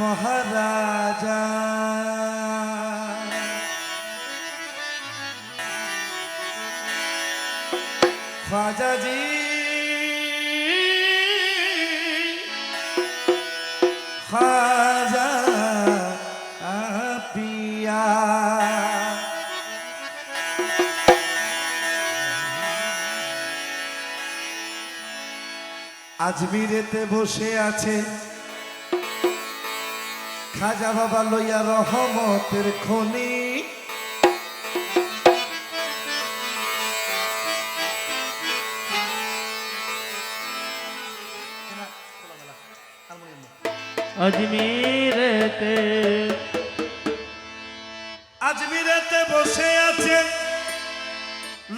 মহারাজা। খাজাজি খাজা পিয়া। আজমিরেতে বসে আছে খাজা বাবা লইয়া রহমতের খনি। আজমিরেতে আজমিরেতে বসে আছে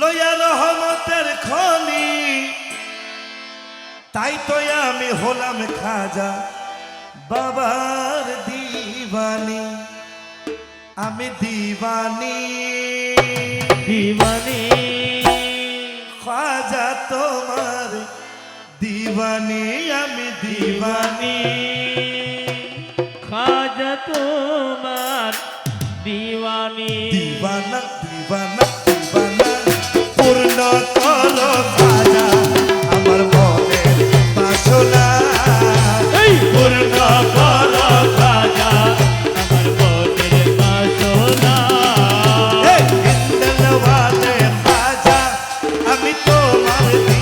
লইয়া রহমতের খনি। তাই তো আমি হলাম খাজা বাবার দি দিবানি আমি দিবানি। দিবানি। খাজা তোমার দিবানি আমি দিবানী। আমি তোমার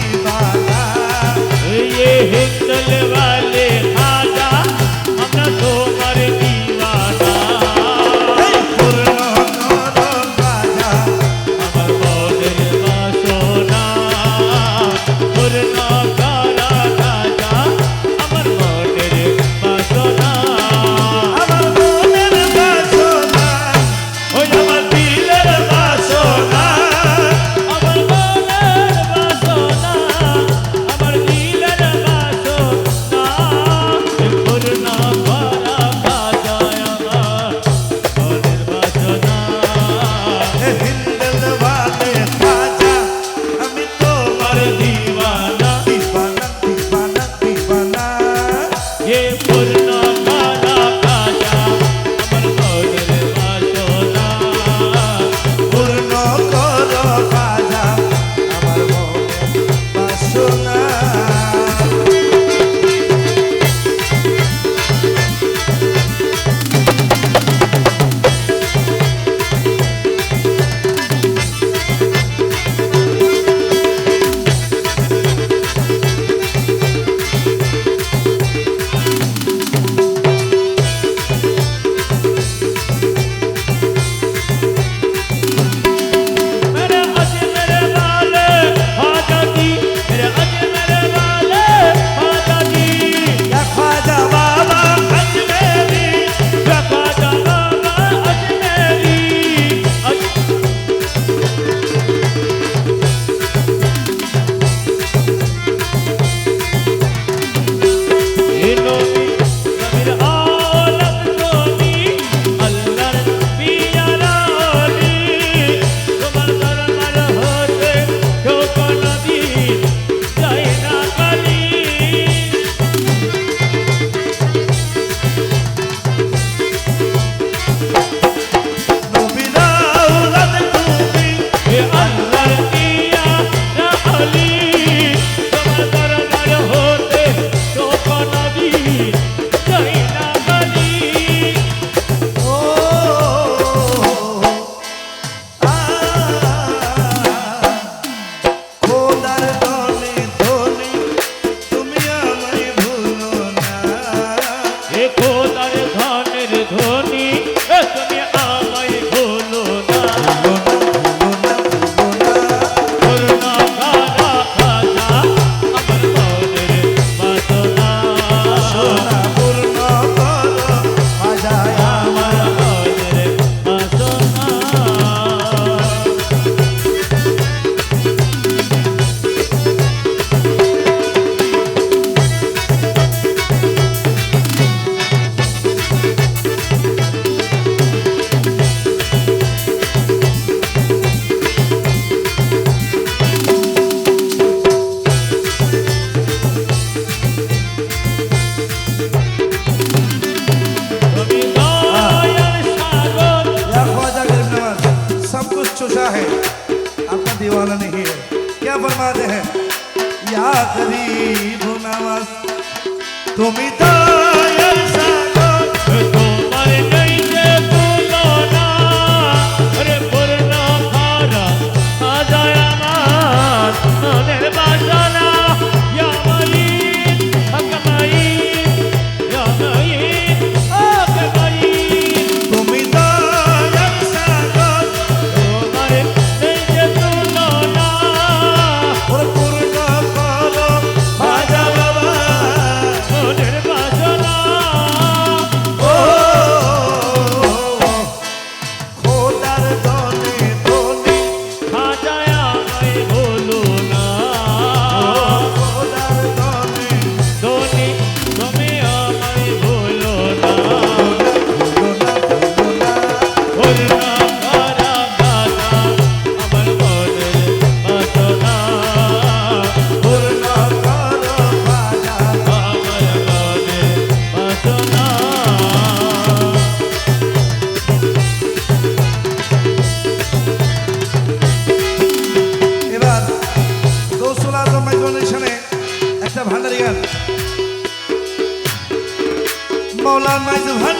वाला नहीं है। क्या फरमाते हैं? या गरीब नवाज़ तुम्हें तो mais um